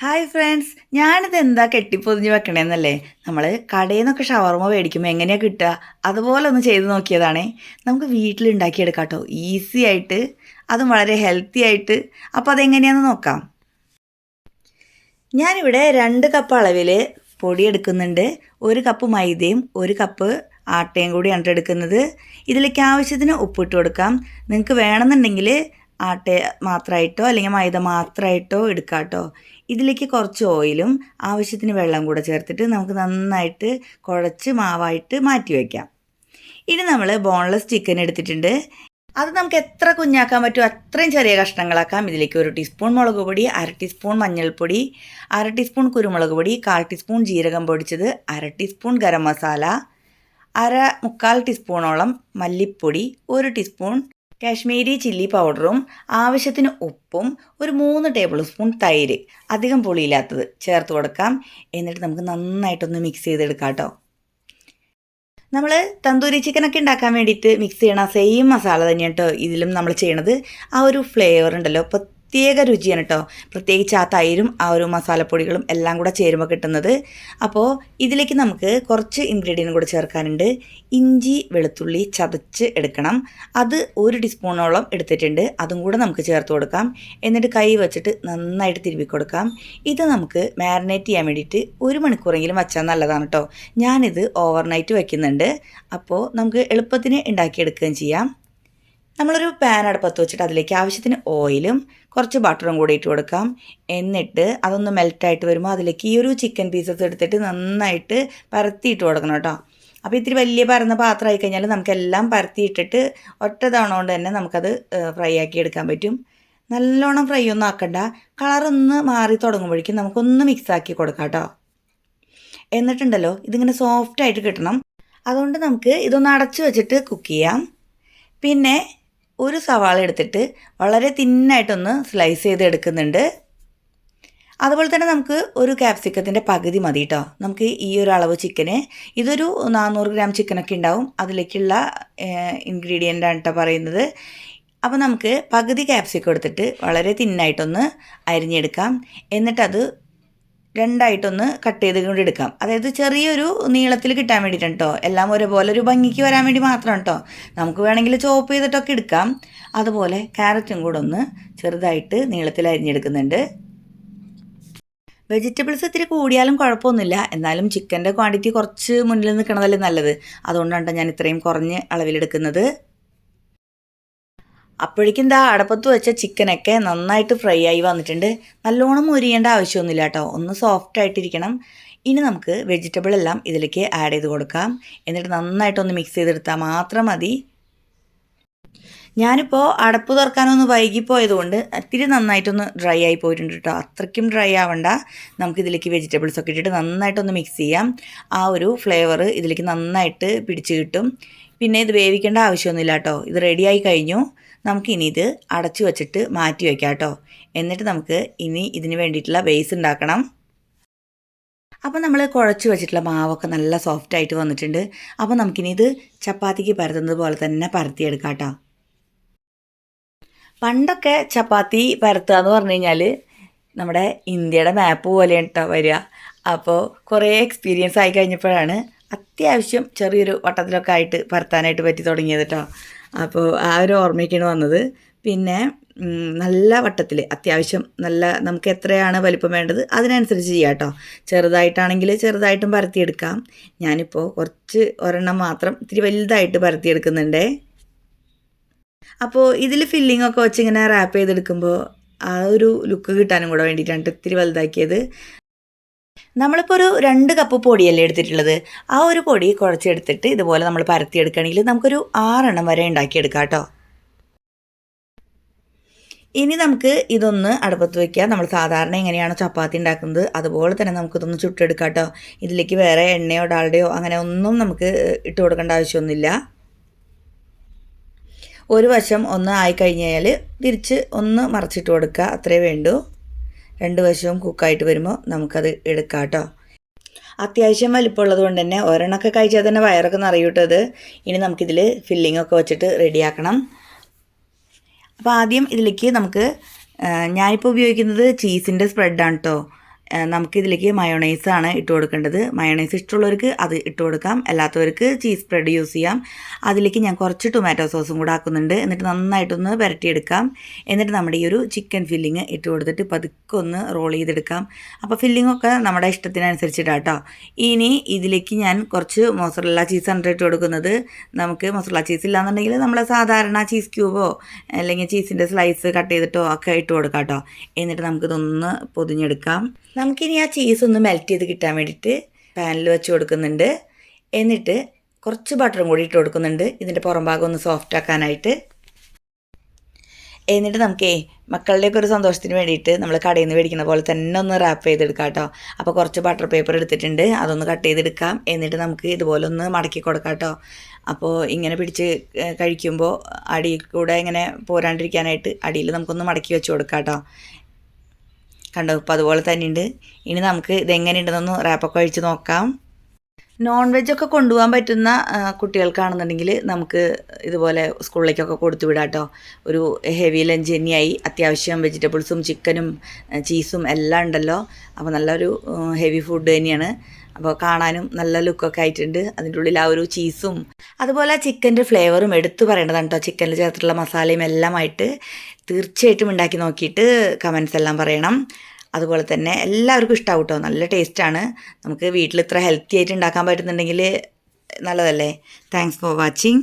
Hi friends ഞാനിത് എന്താ കെട്ടിപ്പൊതിഞ്ഞ് വെക്കണേന്നല്ലേ? നമ്മൾ കടയിൽ നിന്നൊക്കെ ഷവർമ മേടിക്കുമ്പോൾ എങ്ങനെയാണ് കിട്ടുക? അതുപോലെ ഒന്ന് ചെയ്ത് നോക്കിയതാണേ. നമുക്ക് വീട്ടിലുണ്ടാക്കിയെടുക്കാം കേട്ടോ ഈസി ആയിട്ട് അതും വളരെ ഹെൽത്തി ആയിട്ട്. അപ്പോൾ അതെങ്ങനെയാണെന്ന് നോക്കാം. ഞാനിവിടെ രണ്ട് കപ്പ് അളവിൽ പൊടി എടുക്കുന്നുണ്ട്. ഒരു കപ്പ് മൈദയും ഒരു കപ്പ് ആട്ടയും കൂടിയാണ് എടുക്കുന്നത്. ഇതിലേക്ക് ആവശ്യത്തിന് ഉപ്പിട്ട് കൊടുക്കാം. നിങ്ങൾക്ക് വേണമെന്നുണ്ടെങ്കിൽ ആട്ട മാത്രമായിട്ടോ അല്ലെങ്കിൽ മൈദ മാത്രമായിട്ടോ എടുക്കാം കേട്ടോ ഇതിലേക്ക് കുറച്ച് ഓയിലും ആവശ്യത്തിന് വെള്ളം കൂടെ ചേർത്തിട്ട് നമുക്ക് നന്നായിട്ട് കുഴച്ച് മാവായിട്ട് മാറ്റി വയ്ക്കാം ഇനി നമ്മൾ ബോൺലെസ് ചിക്കൻ എടുത്തിട്ടുണ്ട്. അത് നമുക്ക് എത്ര കുഞ്ഞാക്കാൻ പറ്റുമോ അത്രയും ചെറിയ കഷ്ണങ്ങളാക്കാം. ഇതിലേക്ക് ഒരു ടീസ്പൂൺ മുളക് പൊടി അര ടീസ്പൂൺ മഞ്ഞൾപ്പൊടി അര ടീസ്പൂൺ കുരുമുളക് പൊടി കാൽ ടീസ്പൂൺ ജീരകം പൊടിച്ചത് അര ടീസ്പൂൺ ഗരം മസാല അര മുക്കാൽ ടീസ്പൂണോളം മല്ലിപ്പൊടി ഒരു ടീസ്പൂൺ കാശ്മീരി ചില്ലി പൗഡറും ആവശ്യത്തിന് ഉപ്പും ഒരു മൂന്ന് ടേബിൾ സ്പൂൺ തൈര് അധികം പുളിയില്ലാത്തത് ചേർത്ത് കൊടുക്കാം. എന്നിട്ട് നമുക്ക് നന്നായിട്ടൊന്ന് മിക്സ് ചെയ്തെടുക്കാം കേട്ടോ നമ്മൾ തന്തൂരി ചിക്കനൊക്കെ ഉണ്ടാക്കാൻ വേണ്ടിയിട്ട് മിക്സ് ചെയ്യണ സെയിം മസാല തന്നെയാണ് കേട്ടോ ഇതിലും നമ്മൾ ചെയ്യണത്. ആ ഒരു ഫ്ലേവർ ഉണ്ടല്ലോ. പ്രത്യേക രുചിയാണ് കേട്ടോ പ്രത്യേകിച്ച് ആ തൈരും ആ ഒരു മസാലപ്പൊടികളും എല്ലാം കൂടെ ചേരുമ്പോൾ കിട്ടുന്നത്. അപ്പോൾ ഇതിലേക്ക് നമുക്ക് കുറച്ച് ഇൻഗ്രീഡിയന്റ് കൂടെ ചേർക്കാനുണ്ട്. ഇഞ്ചി വെളുത്തുള്ളി ചതച്ച് എടുക്കണം. അത് ഒരു ടീസ്പൂണോളം എടുത്തിട്ടുണ്ട്. അതും കൂടെ നമുക്ക് ചേർത്ത് കൊടുക്കാം. എന്നിട്ട് കൈ വെച്ചിട്ട് നന്നായിട്ട് തിരുമ്പി കൊടുക്കാം. ഇത് നമുക്ക് മാരിനേറ്റ് ചെയ്യാൻ വേണ്ടിയിട്ട് ഒരു മണിക്കൂറെങ്കിലും വച്ചാൽ നല്ലതാണ് കേട്ടോ ഞാനിത് ഓവർനൈറ്റ് വയ്ക്കുന്നുണ്ട് അപ്പോൾ നമുക്ക് എളുപ്പത്തിന് ഉണ്ടാക്കിയെടുക്കുകയും ചെയ്യാം. നമ്മളൊരു പാൻ അടുപ്പത്ത് വെച്ചിട്ട് അതിലേക്ക് ആവശ്യത്തിന് ഓയിലും കുറച്ച് ബട്ടറും കൂടി ഇട്ട് കൊടുക്കാം. എന്നിട്ട് അതൊന്ന് മെൽറ്റായിട്ട് വരുമ്പോൾ അതിലേക്ക് ഈ ഒരു ചിക്കൻ പീസസ് എടുത്തിട്ട് നന്നായിട്ട് പരത്തിയിട്ട് കൊടുക്കണം കേട്ടോ. അപ്പോൾ ഇത്തിരി വലിയ പരന്ന പാത്രമായി കഴിഞ്ഞാൽ നമുക്കെല്ലാം പരത്തിയിട്ടിട്ട് ഒറ്റ തവണ കൊണ്ട് തന്നെ നമുക്കത് ഫ്രൈ ആക്കി എടുക്കാൻ പറ്റും. നല്ലോണം ഫ്രൈ ഒന്നും ആക്കണ്ട. കളറൊന്ന് മാറി തുടങ്ങുമ്പോഴേക്കും നമുക്കൊന്ന് മിക്സ് ആക്കി കൊടുക്കാം കേട്ടോ. എന്നിട്ടുണ്ടല്ലോ ഇതിങ്ങനെ സോഫ്റ്റായിട്ട് കിട്ടണം. അതുകൊണ്ട് നമുക്ക് ഇതൊന്ന് അടച്ചു വെച്ചിട്ട് കുക്ക് ചെയ്യാം. പിന്നെ ഒരു സവാള എടുത്തിട്ട് വളരെ തിന്നായിട്ടൊന്ന് സ്ലൈസ് ചെയ്ത് എടുക്കുന്നുണ്ട്. അതുപോലെ തന്നെ നമുക്ക് ഒരു ക്യാപ്സിക്കത്തിന്റെ പകുതി മതി കേട്ടോ നമുക്ക് ഈ ഒരു അളവ് ചിക്കന് ഇതൊരു നാനൂറ് ഗ്രാം ചിക്കനൊക്കെ ഉണ്ടാവും. അതിലേക്കുള്ള ഇൻഗ്രീഡിയന്റ് ആണ് കേട്ടോ പറയുന്നത്. അപ്പോൾ നമുക്ക് പകുതി ക്യാപ്സിക്കം എടുത്തിട്ട് വളരെ തിന്നായിട്ടൊന്ന് അരിഞ്ഞെടുക്കാം. എന്നിട്ടത് രണ്ടായിട്ടൊന്ന് കട്ട് ചെയ്ത് കൊണ്ട് എടുക്കാം. അതായത് ചെറിയൊരു നീളത്തിൽ കിട്ടാൻ വേണ്ടിയിട്ടാണ് എല്ലാം ഒരുപോലെ ഒരു ഭംഗിക്ക് വരാൻ വേണ്ടി മാത്രമാണ് കേട്ടോ നമുക്ക് വേണമെങ്കിൽ ചോപ്പ് ചെയ്തിട്ടൊക്കെ എടുക്കാം. അതുപോലെ ക്യാരറ്റും കൂടെ ഒന്ന് ചെറുതായിട്ട് നീളത്തിൽ അരിഞ്ഞെടുക്കുന്നുണ്ട്. വെജിറ്റബിൾസ് ഇത്തിരി കൂടിയാലും കുഴപ്പമൊന്നുമില്ല. എന്നാലും ചിക്കന്റെ ക്വാണ്ടിറ്റി കുറച്ച് മുന്നിൽ നിൽക്കണതല്ലേ നല്ലത്. അതുകൊണ്ടാണ് ഞാൻ ഇത്രയും കുറഞ്ഞ് അളവിലെടുക്കുന്നത് അപ്പോഴേക്കും ദാ അടപ്പത്ത് വെച്ച ചിക്കനൊക്കെ നന്നായിട്ട് ഫ്രൈ ആയി വന്നിട്ടുണ്ട്. നല്ലോണം മുരിയേണ്ട ആവശ്യമൊന്നുമില്ല കേട്ടോ. ഒന്ന് സോഫ്റ്റ് ആയിട്ടിരിക്കണം. ഇനി നമുക്ക് വെജിറ്റബിൾ എല്ലാം ഇതിലേക്ക് ആഡ് ചെയ്ത് കൊടുക്കാം. എന്നിട്ട് നന്നായിട്ടൊന്ന് മിക്സ് ചെയ്തെടുത്താൽ മാത്രം മതി. ഞാനിപ്പോൾ അടപ്പ് തുറക്കാനൊന്ന് വൈകിപ്പോയതുകൊണ്ട് ഇത്തിരി നന്നായിട്ടൊന്ന് ഡ്രൈ ആയി പോയിട്ടുണ്ട് കേട്ടോ അത്രയ്ക്കും ഡ്രൈ ആവണ്ട. നമുക്കിതിലേക്ക് വെജിറ്റബിൾസ് ഒക്കെ ഇട്ടിട്ട് നന്നായിട്ടൊന്ന് മിക്സ് ചെയ്യാം. ആ ഒരു ഫ്ലേവർ ഇതിലേക്ക് നന്നായിട്ട് പിടിച്ച് കിട്ടും. പിന്നെ ഇത് വേവിക്കേണ്ട ആവശ്യമൊന്നുമില്ല കേട്ടോ ഇത് റെഡിയായി കഴിഞ്ഞു. നമുക്കിനി ഇത് അടച്ചു വെച്ചിട്ട് മാറ്റി വയ്ക്കാം കേട്ടോ എന്നിട്ട് നമുക്ക് ഇനി ഇതിന് വേണ്ടിയിട്ടുള്ള ബേസ് ഉണ്ടാക്കണം. അപ്പോൾ നമ്മൾ കുഴച്ച് വെച്ചിട്ടുള്ള മാവൊക്കെ നല്ല സോഫ്റ്റായിട്ട് വന്നിട്ടുണ്ട്. അപ്പോൾ നമുക്കിനി ഇത് ചപ്പാത്തിക്ക് പരത്തുന്നത് പോലെ തന്നെ പരത്തിയെടുക്കാം കേട്ടോ പണ്ടൊക്കെ ചപ്പാത്തി പരത്തുക എന്ന് പറഞ്ഞു കഴിഞ്ഞാൽ നമ്മുടെ ഇന്ത്യയുടെ മാപ്പ് പോലെയാണ് കേട്ടോ വരിക. അപ്പോൾ കുറേ എക്സ്പീരിയൻസ് ആയി കഴിഞ്ഞപ്പോഴാണ് അത്യാവശ്യം ചെറിയൊരു വട്ടത്തിലൊക്കെ ആയിട്ട് പരത്താനായിട്ട് പറ്റി തുടങ്ങിയത് കേട്ടോ അപ്പോൾ ആ ഒരു ഓർമ്മയ്ക്കാണ് വന്നത്. പിന്നെ നല്ല വട്ടത്തിൽ അത്യാവശ്യം നല്ല നമുക്ക് എത്രയാണ് വലിപ്പം വേണ്ടത് അതിനനുസരിച്ച് ചെയ്യാം കേട്ടോ ചെറുതായിട്ടാണെങ്കിൽ ചെറുതായിട്ടും പരത്തിയെടുക്കാം ഞാനിപ്പോൾ കുറച്ച് ഒരെണ്ണം മാത്രം ഇത്തിരി വലുതായിട്ട് പരത്തിയെടുക്കുന്നുണ്ടേ അപ്പോൾ ഇതിൽ ഫില്ലിംഗ് ഒക്കെ വെച്ച് ഇങ്ങനെ റാപ്പ് ചെയ്തെടുക്കുമ്പോൾ ആ ഒരു ലുക്ക് കിട്ടാനും കൂടെ വേണ്ടിയിട്ടാണ് ഇത്തിരി വലുതാക്കിയത്. നമ്മളിപ്പോൾ ഒരു രണ്ട് കപ്പ് പൊടിയല്ലേ എടുത്തിട്ടുള്ളത്. ആ ഒരു പൊടി കുഴച്ചെടുത്തിട്ട് ഇതുപോലെ നമ്മൾ പരത്തിയെടുക്കുകയാണെങ്കിൽ നമുക്കൊരു ആറെണ്ണം വരെ ഉണ്ടാക്കിയെടുക്കാം കേട്ടോ ഇനി നമുക്ക് ഇതൊന്ന് അടുപ്പത്ത് വയ്ക്കാം നമ്മൾ സാധാരണ എങ്ങനെയാണ് ചപ്പാത്തി ഉണ്ടാക്കുന്നത് അതുപോലെ തന്നെ നമുക്കിതൊന്ന് ചുട്ടെടുക്കാം കേട്ടോ ഇതിലേക്ക് വേറെ എണ്ണയോ ഡാളുടെയോ അങ്ങനെ ഒന്നും നമുക്ക് ഇട്ട് കൊടുക്കേണ്ട ആവശ്യമൊന്നുമില്ല. ഒരു വശം ഒന്ന് ആയി കഴിഞ്ഞാൽ തിരിച്ച് ഒന്ന് മറച്ചിട്ട് കൊടുക്കുക അത്രേ വേണ്ടൂ. രണ്ട് വശവും കുക്കായിട്ട് വരുമ്പോൾ നമുക്കത് എടുക്കാം കേട്ടോ. അത്യാവശ്യം വലിപ്പമുള്ളത് കൊണ്ട് തന്നെ ഒരെണ്ണമൊക്കെ കഴിച്ചാൽ തന്നെ വയറൊക്കെ നിറയൂട്ടത് ഇനി നമുക്കിതിൽ ഫില്ലിംഗ് ഒക്കെ വെച്ചിട്ട് റെഡിയാക്കണം അപ്പോൾ ആദ്യം ഇതിലേക്ക് നമുക്ക് ഞാനിപ്പോൾ ഉപയോഗിക്കുന്നത് ചീസിന്റെ സ്പ്രെഡാണ് കേട്ടോ. ഏഹ് മയോണൈസ് ആണ് ഇട്ട് കൊടുക്കേണ്ടത്. മയോണൈസ് ഇഷ്ടമുള്ളവർക്ക് അത് ഇട്ട് കൊടുക്കാം. അല്ലാത്തവർക്ക് ചീസ് സ്പ്രെഡ് യൂസ് ചെയ്യാം. അതിലേക്ക് ഞാൻ കുറച്ച് ടൊമാറ്റോ സോസും കൂടെ ആക്കുന്നുണ്ട്. എന്നിട്ട് നന്നായിട്ടൊന്ന് പുരട്ടിയെടുക്കാം എന്നിട്ട് നമ്മുടെ ഈ ഒരു ചിക്കൻ ഫില്ലിങ് ഇട്ട് കൊടുത്തിട്ട് പതുക്കെ ഒന്ന് റോൾ ചെയ്തെടുക്കാം. അപ്പോൾ ഫില്ലിങ്ങൊക്കെ നമ്മുടെ ഇഷ്ടത്തിനനുസരിച്ചിട്ടാണ് കേട്ടോ ഇനി ഇതിലേക്ക് ഞാൻ കുറച്ച് മൊസറല്ല ചീസാണ് ഇട്ട് കൊടുക്കുന്നത്. നമുക്ക് മൊസറല്ല ചീസ് ഇല്ലാന്നുണ്ടെങ്കിൽ നമ്മൾ സാധാരണ ചീസ് ക്യൂബോ അല്ലെങ്കിൽ ചീസിന്റെ സ്ലൈസ് കട്ട് ചെയ്തിട്ടോ ഒക്കെ ഇട്ട് കൊടുക്കാം കേട്ടോ എന്നിട്ട് നമുക്കിതൊന്ന് പൊതിഞ്ഞെടുക്കാം. നമുക്കിനി ആ ചീസ് ഒന്ന് മെൽറ്റ് ചെയ്ത് കിട്ടാൻ വേണ്ടിയിട്ട് പാനിൽ വെച്ച് കൊടുക്കുന്നുണ്ട്. എന്നിട്ട് കുറച്ച് ബട്ടറും കൂടി ഇട്ട് കൊടുക്കുന്നുണ്ട്. ഇതിന്റെ പുറം ഭാഗം ഒന്ന് സോഫ്റ്റ് ആക്കാനായിട്ട്. എന്നിട്ട് നമുക്കേ മക്കളുടെയൊക്കെ ഒരു സന്തോഷത്തിന് വേണ്ടിയിട്ട് നമ്മൾ കടയിൽ നിന്ന് മേടിക്കുന്ന പോലെ തന്നെ ഒന്ന് റാപ്പ് ചെയ്തെടുക്കാം കേട്ടോ. അപ്പോൾ കുറച്ച് ബട്ടർ പേപ്പർ എടുത്തിട്ടുണ്ട്. അതൊന്ന് കട്ട് ചെയ്തെടുക്കാം. എന്നിട്ട് നമുക്ക് ഇതുപോലെ ഒന്ന് മടക്കി കൊടുക്കാം കേട്ടോ. അപ്പോൾ ഇങ്ങനെ പിടിച്ച് കഴിക്കുമ്പോൾ അടിയിൽ കൂടെ ഇങ്ങനെ പോരാണ്ടിരിക്കാനായിട്ട് അടിയിൽ നമുക്കൊന്ന് മടക്കി വെച്ച് കൊടുക്കാം കേട്ടോ. കണ്ടോ ഇപ്പോൾ അതുപോലെ തന്നെയുണ്ട്. ഇനി നമുക്ക് ഇതെങ്ങനെയുണ്ടെന്നൊന്ന് റാപ്പൊക്കെ കഴിച്ച് നോക്കാം. നോൺ വെജൊക്കെ കൊണ്ടുപോകാൻ പറ്റുന്ന കുട്ടികൾക്കാണെന്നുണ്ടെങ്കിൽ നമുക്ക് ഇതുപോലെ സ്കൂളിലേക്കൊക്കെ കൊടുത്തു വിടാം കേട്ടോ ഒരു ഹെവി ലഞ്ച് തന്നെയായി. അത്യാവശ്യം വെജിറ്റബിൾസും ചിക്കനും ചീസും എല്ലാം ഉണ്ടല്ലോ. അപ്പോൾ നല്ലൊരു ഹെവി ഫുഡ് തന്നെയാണ്. അപ്പോൾ കാണാനും നല്ല ലുക്കൊക്കെ ആയിട്ടുണ്ട്. അതിന്റെ ഉള്ളിൽ ആ ഒരു ചീസും അതുപോലെ ചിക്കന്റെ ഫ്ലേവറും എടുത്തു പറയേണ്ടതാണ് കേട്ടോ. ചിക്കനിൽ ചേർത്തിട്ടുള്ള മസാലയും എല്ലാമായിട്ട്. തീർച്ചയായിട്ടും ഉണ്ടാക്കി നോക്കിയിട്ട് കമൻസ് എല്ലാം പറയണം. അതുപോലെ തന്നെ എല്ലാവർക്കും ഇഷ്ടമാവും കേട്ടോ നല്ല ടേസ്റ്റാണ് നമുക്ക് വീട്ടിൽ ഇത്ര ഹെൽത്തി ആയിട്ട് ഉണ്ടാക്കാൻ പറ്റുന്നുണ്ടെങ്കിൽ നല്ലതല്ലേ? Thanks for watching